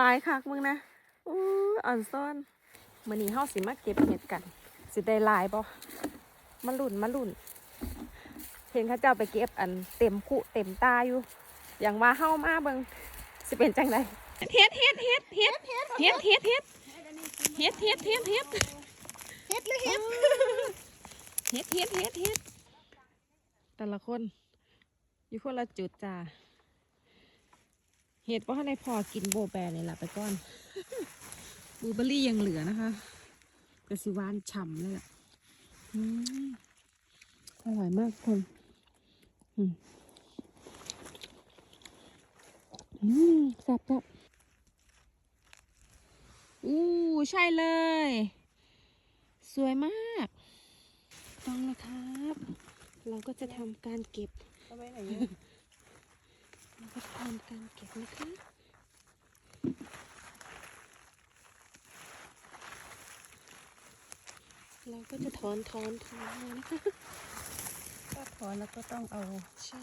ลายคักมึงนะอู้อ่อนซ่อนมื้อนี้เฮาสิมาเก็บเห็ดกัน สิได้หลายบ่มาลุ่นมาลุ่น เห็นเขาเจ้าไปเก็บอันเต็มคุเต็มตาอยู่ อย่างว่าเฮามาเบิ่งสิเป็นจังไดเฮ็ดเฮ็ดเฮ็ดเฮ็ดเฮ็ดเฮ็ดเฮ็ดเฮ็ดเฮ็ดเฮ็ดเฮ็ดเฮ็ดเฮ็ดหรือเฮ็ดเฮ็ดเฮ็ดเฮ็ดเฮ็ดแต่ละคนอยู่คนละจุดจ้า เห็ดเพราะในพอกินโบแบร์เลยล่ะไปก่อนบูเบอรี่ยังเหลือนะคะกระสิวานฉ่ำเลยอะอร่อยมากทุกคนอืมแซ่บจับอู้ใช่เลย สวยมาก ต้องนะครับ เราก็จะทำการเก็บเอาไว้ไหนเนี่ย เราก็จะทำการเก็บนะคะเราก็จะถอนถอนถอนมานะคะก็ถอนแล้วก็ต้องเอาใช่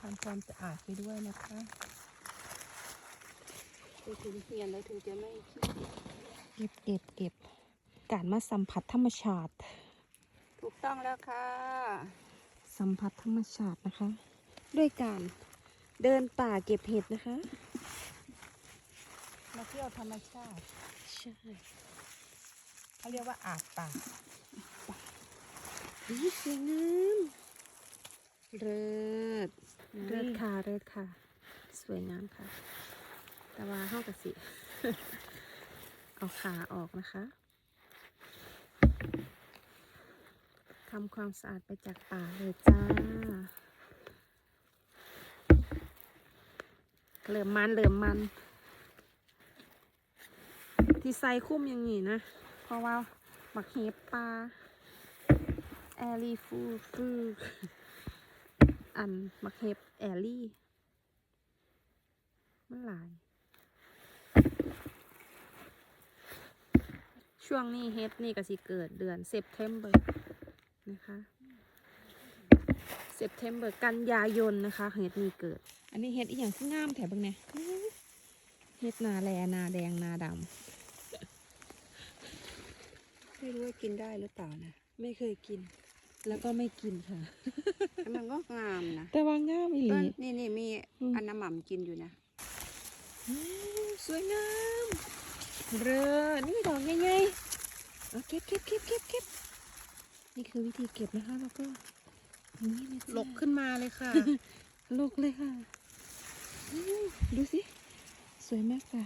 ทำความสะอาดไปด้วยนะคะไปถึงเหียนแล้วถึงจะไม่เก็บเก็บเก็บการมาสัมผัสธรรมชาติ ถูกต้องแล้วค่ะ สัมผัสธรรมชาตินะคะ ด้วยการ เดินป่าเก็บเห็ดนะคะ มาเที่ยวธรรมชาติ ใช่เขาเรียกว่าอาบป่านี่สวยงามเลิศเลิศค่ะเลิศค่ะ สวยงามค่ะ แต่ว่าเข้ากับสิ เอาขาออกนะคะทำความสะอาดไปจากป่าเลยจ้า เริ่มมันเริ่มมัน ที่ใส่คุ้มอย่างนี้นะ เพราะว่าหมักเห็บปลาแอรี่ฟูฟูอันหมักเห็บแอรี่มันหลาย ช่วงนี้เฮ็ดนี่ก็สิเกิดเดือนเซปเทมเบอร์นะคะเซปเทมเบอร์กันยายนนะคะเฮ็ดนี่เกิด อันนี้เฮ็ดอีหยังที่งามแถบเบิ่งเนี่ยเฮ็ดนาแลนาแดงนาดไม่รู้ว่ากินได้หรือเปล่านะำไม่เคยกิน แล้วก็ไม่กินค่ะแต่มันก็งามนะแต่ว่างามอีหต้ลีนนี่นี่มีอืมอันน้ำหม่ำกินอยู่นะอืมสวยงามเรือนี่ดอกใหญ่ๆเอาเก็บเก็บเก็บเก็บเก็บนี่คือวิธีเก็บนะคะแล้วก็นี่เลยจ้ะหลกขึ้นมาเลยค่ะลกเลยค่ะอืม ดูสิ สวยมากค่ะ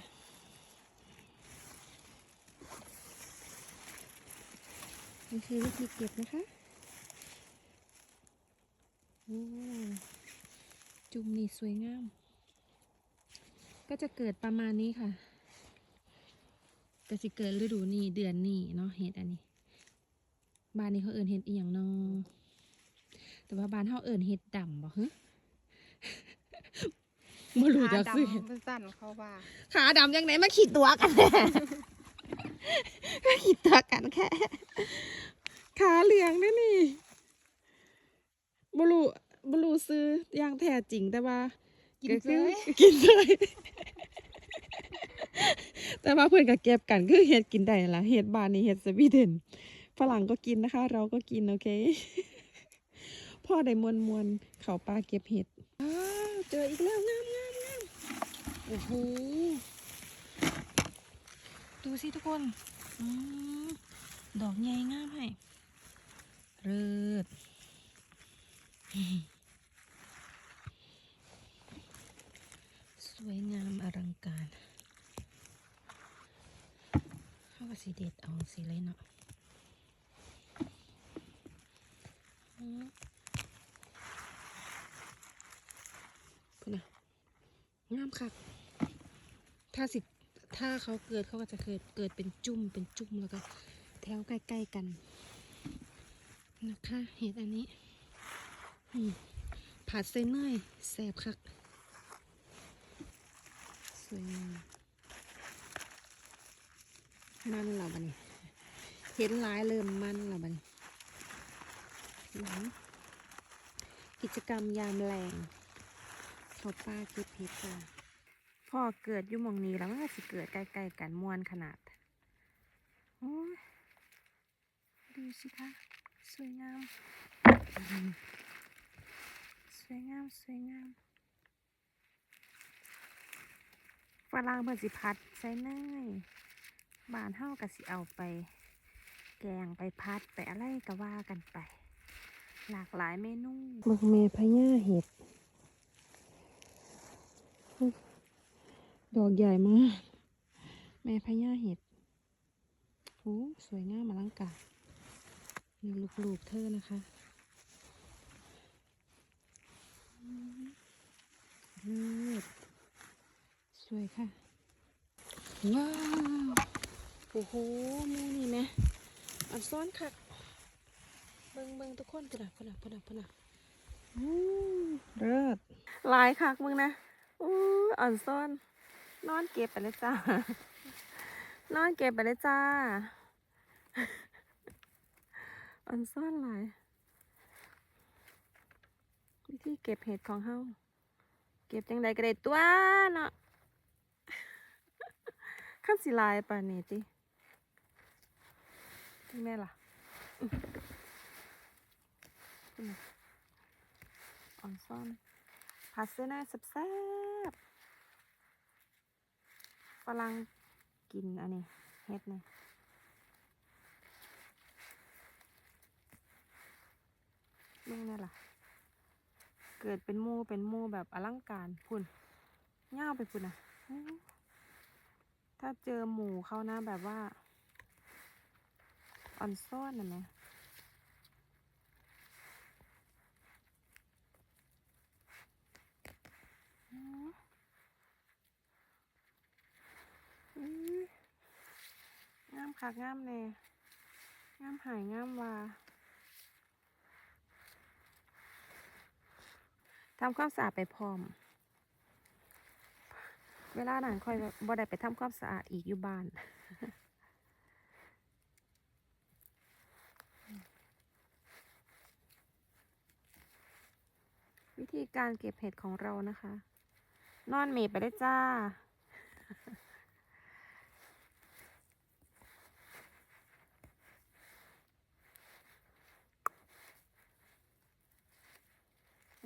นี่คือวิธีเก็บนะคะโอ้จุ่มนี่สวยงาม ก็จะเกิดประมาณนี้ค่ะก็จะเกิดฤดูนี้เดือนนี้เนาะเห็ดอันนี้ บ้านนี้เขาเอินเห็ดอีหยังเนาะแต่ว่าบ้านเขาเอินเห็ดดำบ่ฮะไม่รู้จะซื้อขาดำสั้นๆเขาว่า ขาดำยังไงมาขีดตัวกันแน่มาขีดตัวกันแค่ ขาเหลืองนี่นี่บลูบลูซื้ออย่างแท้จริงแต่ว่ากิกินเลยกินเลยแต่ว่าเพื่อนกับเก็บกันคือเห็ดกินได้นั่นละเห็ดบานนี่เห็ดสวีเดนฝรั่งก็กินนะคะ เราก็กินโอเค พ่อได้มวนมวนๆเขาปลาเก็บเห็ดอ้าวเจออีกแล้วงามงามงาม โอ้โห ดูสิทุกคนอดอกใหญ่งามให้เริดสวยงามอลังการเข้ากับสีเด็ดเอาสีเลยเนาะอืมพุ่นนะงามค่ะ ถ้าสิถ้าเขาเกิดเขาก็จะเกิดเกิดเป็นจุ่มเป็นจุ่มแล้วก็แถวใกล้ๆกันนะคะเห็ดอันนี้ผัดใส่เนยแซ่บคักสวยงามมันเราบันเห็นหลายเริ่มมันเราบันกิจกรรมยามแรงเขาป้าเก็บเห็ดจ้า พ่อเกิดอยู่มองนี้แล้วมันก็สิเกิดใกล้ๆกันมวนขนาดโอ้ยดูสิคะสวยงาม สวยงามสวยงามฝรั่งเพิ่นสิพัดใส่เนยบานเฮาก็สิเอาไป แกงไปพัดไปอะไรก็ว่ากันไป หลากหลายเมนูเบิกเมพญาเห็ด ดอกใหญ่มาก แม่พญาเห็ดโอ้สวยงามอลังการนี่ลูกๆเธอนะคะเลิศสวยค่ะ ว้าว โอ้โหหมูนี่ไหมอันซ้อนค่ะเบิงเบิงทุกคนพุ่นอะพุ่นอะพุ่นอะพุ่นอะอู้เลิศลายคักมึงนะอู้อ่อนซ้อน นอนเก็บไปเลยจ้านอนเก็บไปเลยจ้าอ่อนซ่อนหลายวิธีเก็บเห็ดของเฮาเก็บจังใดก็ได้ตัวเนาะขั้นสิลายป่านนี้ตินี่แม่ล่ะอ่อนซ่อนผัดเส้นหน้าแซ่ ฝรั่งกินอันนี้เฮ็ดนี่เรื่องนี่ล่ะ เกิดเป็นมูเป็นมูแบบอลังการพุ่นย่าไปพุ่นอะ ถ้าเจอหมูเขานะแบบว่า อ่อนซ่อนนะแม่อื้อ อื้อ งามคักงามแน่งามหายงามว่าทำความสะอาดไปพร้อม เวลาหนั้นคอยบ่ได้ไปทำความสะอาดอีกอยู่บ้านวิธีการเก็บเห็ดของเรานะคะ นอนเมไปเลยจ้า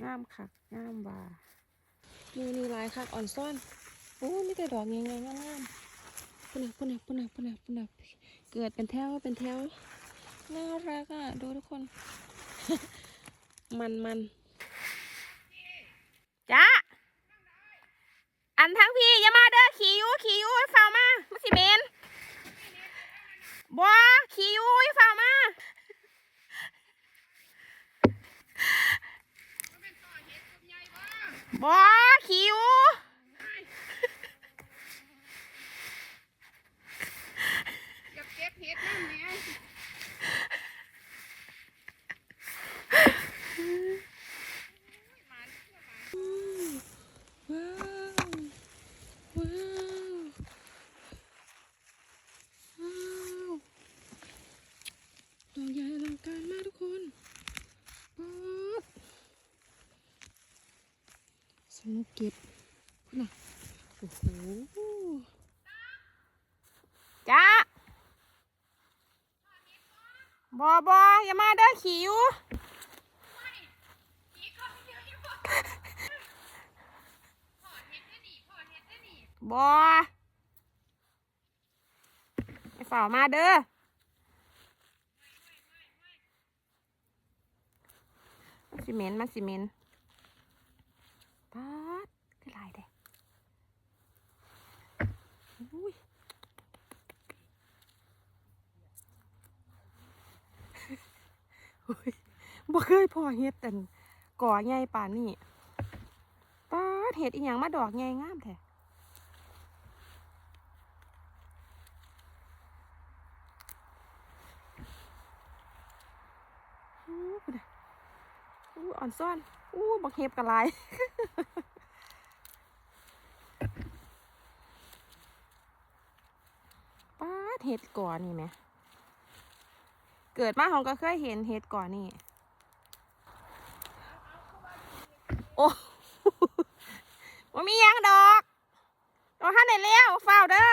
งามคักงามว่ามีนี่ลายคักอ่อนซ่อนโอ้มีแต่ดอกใหญ่ๆงามๆปุ่นน่ะปุ่นน่ะปุ่นน่ะปุ่นน่ะปุ่นน่ะเกิดเป็นแถวเป็นแถวน่ารักอะดูทุกคน มันมันจ้าอันทั้งพี่อย่ามาเด้อขี่อยูขี่อยูให้ฝ้าวมามันสิเมนบัวขี่อยูให้ฝ้าวมา บอคิว อยากเก็บเห็ดนั่นเนี่ย ว้าวว้าวว้าวดอกใหญ่อลังการมากทุกคนป๊อดสนุกเก็บพุ่นน่ะโอ้โหจ้า บอบออย่ามาเด้อขิวบอไอ้ฝ่ามาเด้อมาสิเมนมาสิเมนปาดคือลายเด้อุ้ย อุ้ย บ่เคยพอเฮ็ดแต่ก่อใหญ่ป่านนี้ปาดเฮ็ดอีหยังมาดอกใหญ่งามแท้อู้อ่อนซ่อน อู้บักเห็บกระไรป้าเห็ดก่อนนี่ไหม เกิดมาเขาก็เคยเห็นเห็ดก่อนนี่ โอ้ว่ามียังดอกโอ้ฮันไหนเลี้ยวฝ้าวเด้อ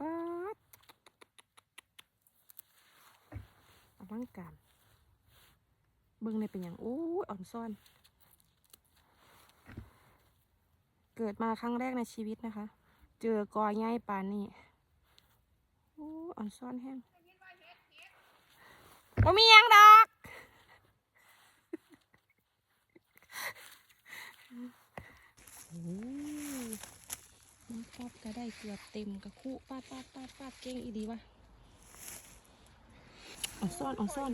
ป๊าดอลังการเบิ่งในเป็นอย่างโอ้ยอ่อนซ่อน เกิดมาครั้งแรกในชีวิตนะคะ เจอกอง่ายปานนี่โอ้ยอ่อนซ่อนแห้งบ่มีหยังดอก โอ้ยน้ำป๊อบก็ได้เกือบเต็มกระคู่ปาดปาดปาดปาดเก่งอีดีวะอ่อนซ่อนอ่อนซ่อน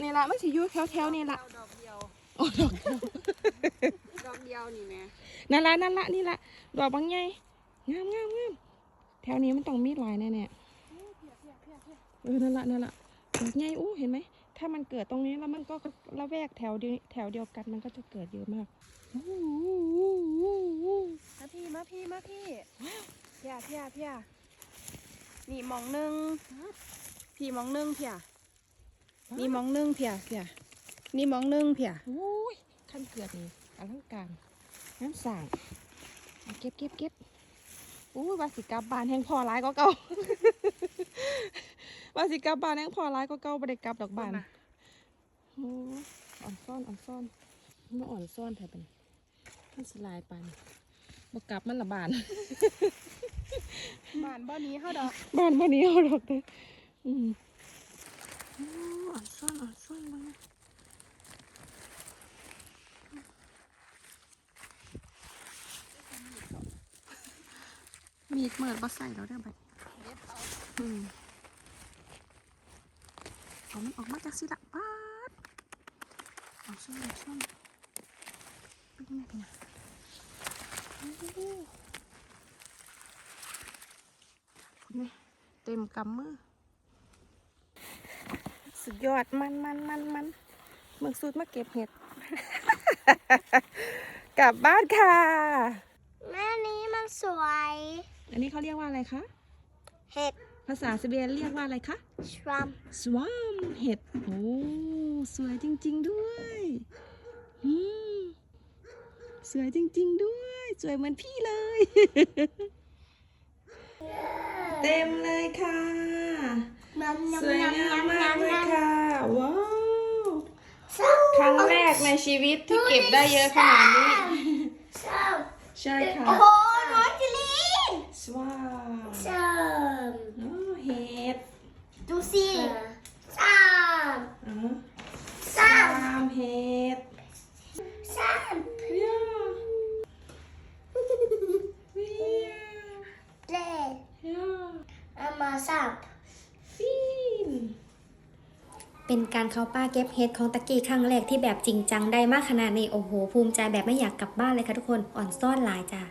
นี่ละมันสิอยู่แถวแถวๆนี่ละเอาดอกเดียวโอ้ดอกเดียว ดอกเดียวนี่แม่นั่นละนั่นละนี่ละดอกบางใหญ่งามงามงามแถวนี้มันต้องมีหลายแน่แน่ๆเออนั่นละนั่นละดอกใหญ่อู้เห็นไหมถ้ามันเกิดตรงนี้แล้วมันก็ละแวกแถวเดียวแถวเดียวกันมันก็จะเกิดเยอะมากอู้หูอู้หูอู้หูมาพี่มาพี่มาพี่เพียเพียเพียนี่หมองหนึงพี่หมองหนึงเพียนี่หมองหนึงเพียเพียนี่หมองหนึงเพียโอ้ยขั้นเกิดนี่ อลังการน้ำสั่งเอาเก็บเก็บเก็บอู้ยวาสิกลับบ้านแห่งพอร้ายก็เก่าวาสิกลับบ้านแห่งพอร้ายก็เก่าบ่ได้กลับดอกบ้านโอ้อ่อนซ่อนอ่อนซ่อนมันอ่อนซ่อนแถบเป็นมันสลายไปบกลับมันละบานบ้านบ่นี้เฮาดอกบ้านวันนี้เอาดอกเลยอืมโอ้อ่อนซ่อนอ่อนซ่อนบ้างนะ มีดเมิดบ่ใส่แล้วเด้อบัดอืมเอามันออกมาจากสิละป้าดเอาซ่อนเอาซ่อนเป็นยังไงเป็นยังโอ้โหคุณแม่เต็มกำมือ สุดยอดมันมันมันมันเมืองสูดมาเก็บเห็ด กลับบ้านค่ะ แม่นี้มันสวย อันนี้เขาเรียกว่าอะไรคะ เห็ด ภาษาสเบียนเรียกว่าอะไรคะชรัมสวามเห็ด โอ้ สวยจริง ๆ ด้วยอืมสวยจริง ๆ ด้วย สวยเหมือนพี่เลย เต็มเลยค่ะมันสวยงามมากเลยค่ะ ว้าวชอบครั้งแรกในชีวิตที่เก็บได้เยอะขนาดนี้ชอบใช่ค่ะ โอ้โหน้องจิลี นสวามชอบอ๋อเห็ดดูสิชอบอ๋อชสอบวามเห็ดชอบเวียเวียเล่เวียเอามาชอบฟินเป็นการเข้าป่าเก็บเห็ดของตะกี้ครั้งแรกที่แบบจริงจังได้มากขนาดนี้ โอ้โห ภูมิใจแบบไม่อยากกลับบ้านเลยค่ะทุกคน อ่อนซ่อนหลายจ้ะ